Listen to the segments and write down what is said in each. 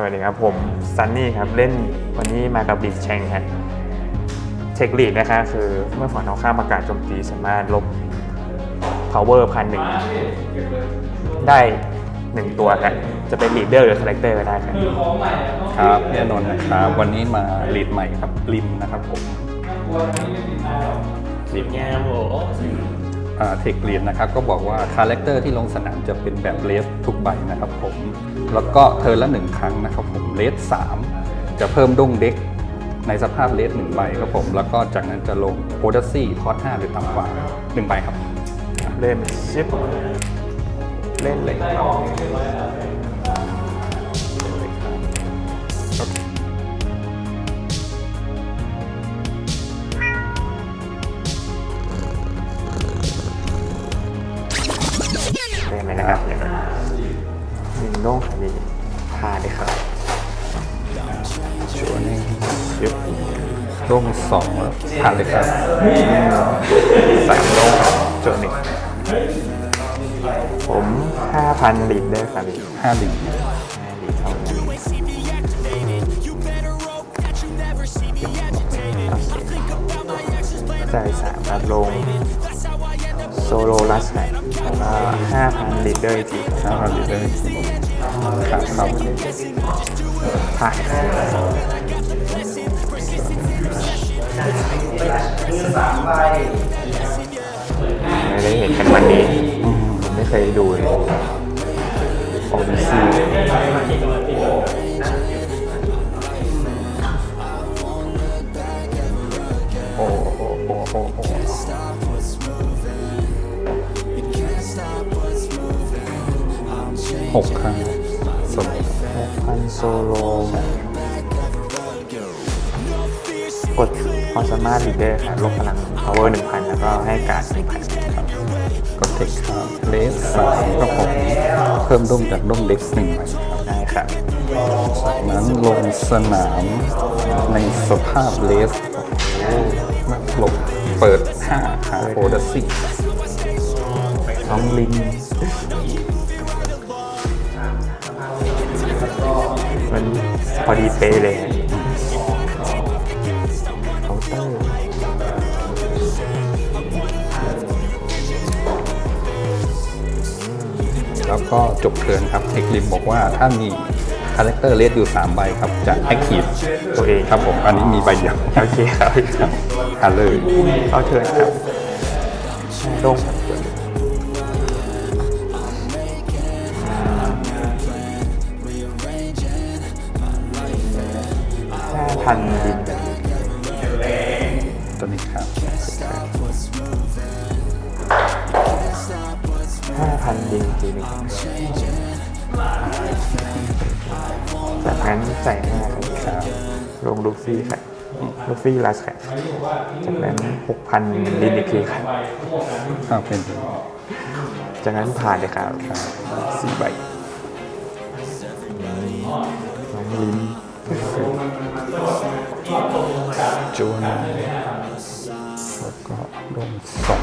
สวัสดีครับ ผมซันนี่ครับ เล่นวันนี้มากับบีชแชงครับเทคลีดนะคะคือเมื่อฝั่งตรงข้ามประกาศโจมตีสามารถลบ power พันหนึ่งได้หนึ่งตัวครับจะเป็นลีดเดอร์หรือคาแรคเตอร์ก็ได้ครับครับแน่นอนนะครับ วันนี้มาลีดใหม่ครับริมนะครับผมริมงามโอ้ เทคเรียนนะครับก็บอกว่าคาแรคเตอร์ที่ลงสนามจะเป็นแบบเลสทุกใบนะครับผมแล้วก็เทอร์ละหนึ่งครั้งนะครับผมเลสสามจะเพิ่มด้งเด็กในสภาพเลสหนึ่งใบครับผม แล้วก็จากนั้นจะลงโพดัสซี่คอร์สห้าหรือต่ำกว่าหนึ่งใบครับ เล่นชิปเล่นเลยเล่น สองแล้วผ่านเลยครับสามโล่งจดหนึ่งผมห้าพันลิตรได้ครับพี่ห้าลิงห้าลิตรเท่านั้นจ่ายสามครับลงโซโลลัสแครับแล้วก็ห้าพันลิตรด้วยทีห้าพันลิตรได้ครับครับผ่าน ไม่ได้เห็นกันวันนี้ผมไม่เคยดูเลยออดิซีโอ้โหโอ้โหโอ้โหหกครั้งสมหกพันโซโล กดความสามารถลีดเดอร์ค่ะลบพลัง power 1,000 แล้วก็ให้การ1,000ครับก็เทคครับเลสสามครับผมเพิ่มด้งจากด้งเด็กหนึ่งใบครับได้ครับจากนั้นลงสนามในสภาพเลสนักหลบเปิดห้าหาโอดัสซี่น้องลินมันพอดีเป๊ะเลย แล้วก็จบเทิร์นครับเทคลิมบอกว่าถ้ามีคาแรคเตอร์เลสอยู่ 3 ใบครับ จะแอคทีฟตัวเองครับผม อันนี้มีใบเดียวโอเคครับหาเลยเอาเทิร์นครับลงห้าพันดิน ดินทีหนึงจากนั้นใส่ห้าครับรับลงลูฟี่ครับลูฟี่ลัสครับจากนั้นหกพันดินอีกทีครับข้าวเป็นจากนั้นผ่านเลยครับสี่ใบน้องลิ้นจวนแล้วก็ลงสอง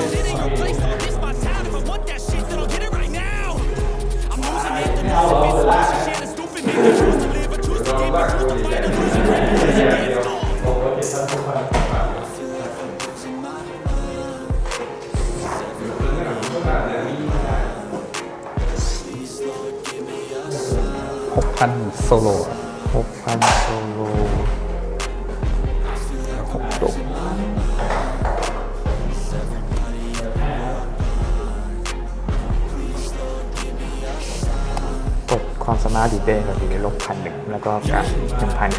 โซโลหกดกกดความ สมาดีเต้กับดีในลบพันหนึ่งแล้วก็การหนึ่งพัน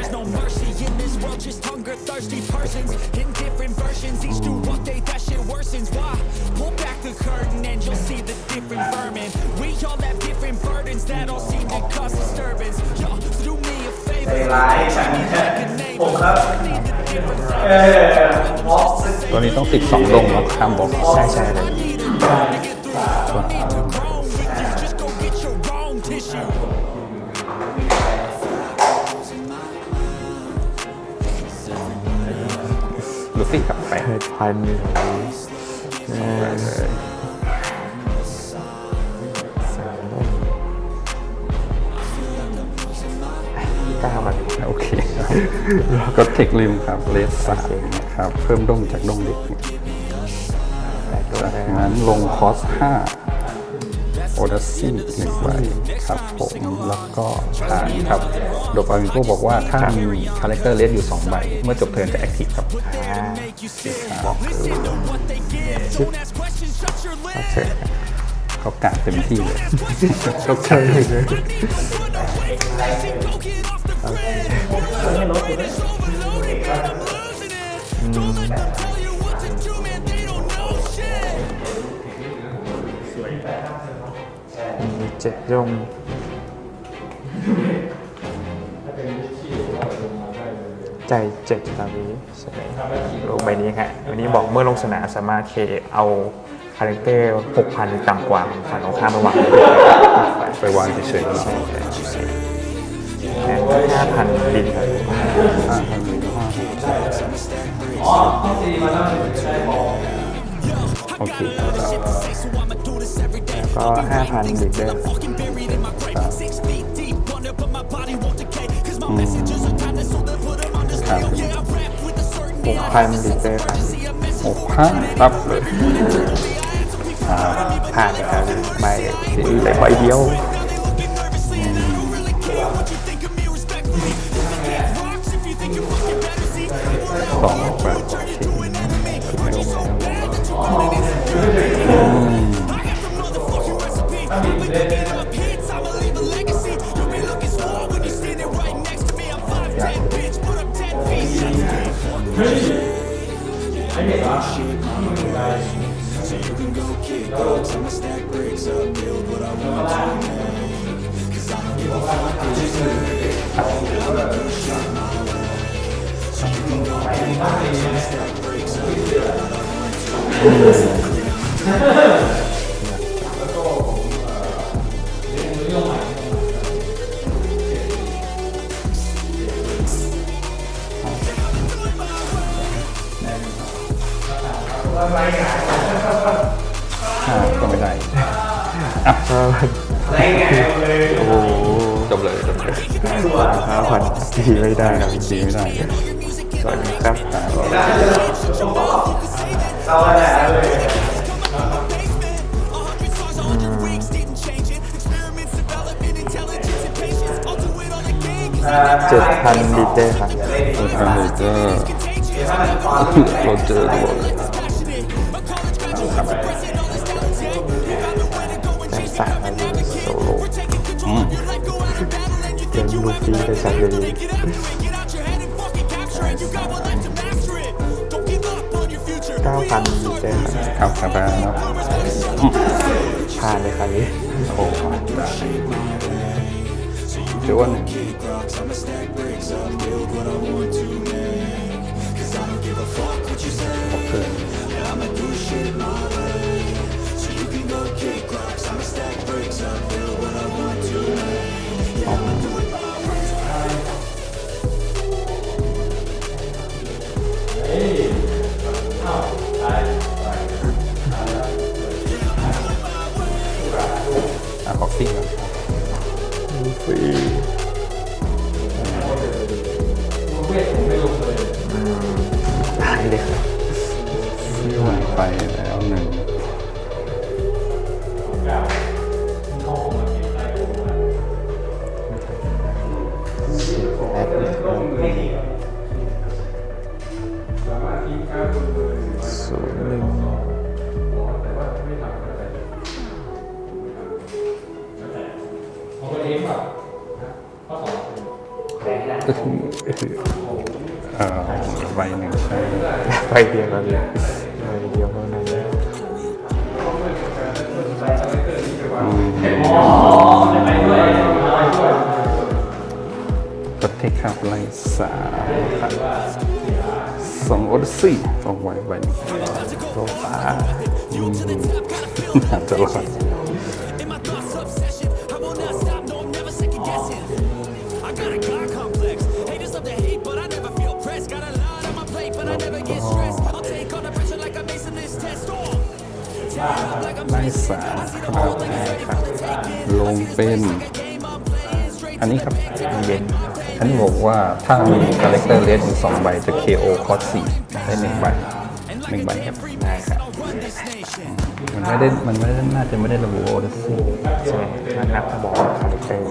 ใจร้ายฉันผมครับตัวนี้ต้องติดสองลงแล้วตามบอกใช่ใช่เลยใช่ ไปเพิดพันองนี้เลยเก้ามันโอเคแล้วก็เทคลิมครับเลสสามนะครับ เพิ่มด้งจากด้งเด็กจากนั้นลงคอสห้า โอดัสซี่หนึ่งใบครับผมแล้วก็ผ่านครับโดปามิโกบอกว่าถ้ามีคาแรคเตอร์เลสอยู่2ใบเมื่อจบเทิร์นจะแอคทีฟครับบอกคือชิปโอเคเขากาดเต็มที่เลยก็ใช่เลย เจ็ดยงใจเจ็ดตอนนี้ลงใบนี้ฮะวันนี้บอกเมื่อลงสนามสามารถเคเอาคาแรคเตอร์6,000หรือต่ำกว่าของฝั่งตรงข้ามาวางไปวางเฉยๆแล้วใช่ใช่ห้าพันบินครับห้าพันหนึ่งห้าหกเจ็ดอ๋อข้อซีมาแล้วได้บอโอเค ก็ห้าพันเหมืเดิมครับหกพันเหมืเดิมครับหกพันรับเลยผ่านไปครับไม่แต่ใบเดียวสองแบบ Talk shit, mama, right? So you can go kick go till my stack breaks up, build what I want to make. Cause I don't give a fuck what you say. I'ma shit my way. So you can go kick stack breaks up, build what I want to make. ไม่ได้ครับดีไม่ได้สวัสดีครับเอาอะไรเลยเจ็ดพันบินด้วยครับตัวทางเลเจอร์โรเจอร์บอกเลยครับแต่สามพันโซโล่อืมเกมลูฟี่ไปใช้เลย เก้าพันบินด้วยครับครับครับแล้วผ่านเลยครับนี่โอ้เดี๋ยวว่าหนึ่งโอ เอ่อใบหนึ่งใช่ไปเดียวกันเลยไปเดียวเท่านั้นอืมประเทศครับไล่สามครับสองโอดซี่สองไว้ใบหนึ่งโลฟ้าอืมอาจจะรอด ไล่สามครับ ลงเป็น อันนี้ครับเย็นอันนี้บอกว่าถ้ามีคาแรคเตอร์เลสอยู่สองใบจะ KO คอสสี่ได้หนึ่งใบหนึ่งใบครับได้ครับ มันไม่ได้ มันไม่ได้น่าจะไม่ได้ระบุโอเดซี่ใช่ไหมมันนับถ้าบอกว่าคาแรคเตอร์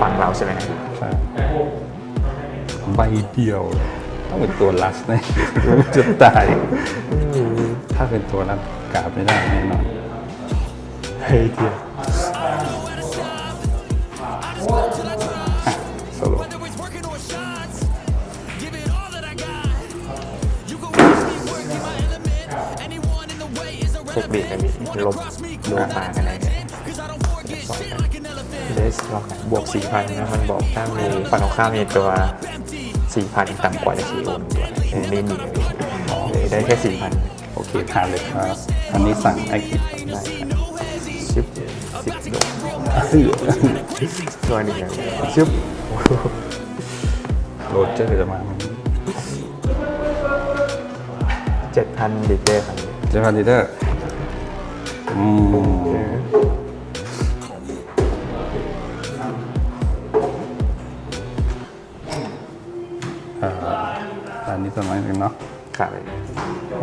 ฟังเราใช่ไหมใช่ใบเดียว ต้องเป็นตัวลัสนะจะตาย ถ้าเป็นตัวลัส กราบไม่ได้แน่นอนเฮ้ยเดียวสรุปเช็คบีดกันดิลบโลมากันไหนเนี่ยสองเลสล็อกบวกสี่พันนะ มันบอกถ้ามีฝั่งตรงข้ามมีตัวสี่พันต่ำกว่าจะสี่โอนด้วยนี่หนีเลยได้แค่สี่พันโอเคทานเลยครับ อันนี้สั่งไอคิดได้ครับชิปสิบโลตัวนี้เลยชิปโรเจอร์จะมาไหมเจ็ดพันดิเจครับเจฟฟานีเดอร์อืมอ่าอันนี้ตัวน้อยหนึ่งเนาะครับ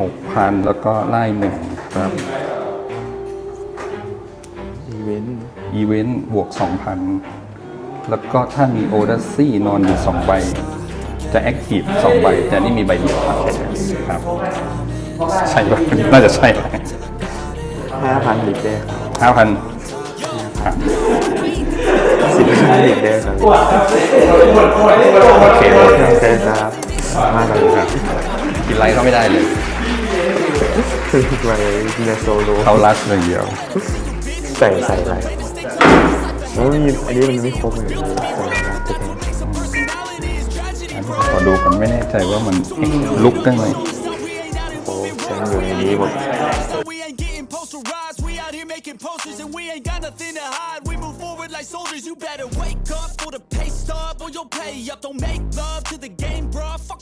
หกพันแล้วก็ไล่หนึ่ง ครับอีเวนต์อีเวนต์บวก 2,000 แล้วก็ถ้ามีโอดัสซี่นอนอยู่2ใบ จะแอคทีฟ2ใบ แต่นี่มีใบเดียวครับครับ ใช่ปะน่าจะใช่ห้าพันดิเจครับห้าพันครับสิบห้าดิเจครับโอเคโอเคโอเคครับมากเลยครับกินไรก็ไม่ได้เลย คือไปเนียโซโลเขาลัสเลยเดียวใส่ใส่อะไรแล้วมีอันนี้มันไม่ครบเลยใส่อะไรจะเป็นอันนี้ขอดูก่อนไม่แน่ใจว่ามันลุกได้ไหมโอ้ใช้อยู่ในนี้หมด We ain't getting posterized, we out here making posters and we ain't got nothing to hide. We move forward like soldiers, you better wake up for the pay stub or you'll pay up. Don't make love to the game, bruh. Fuck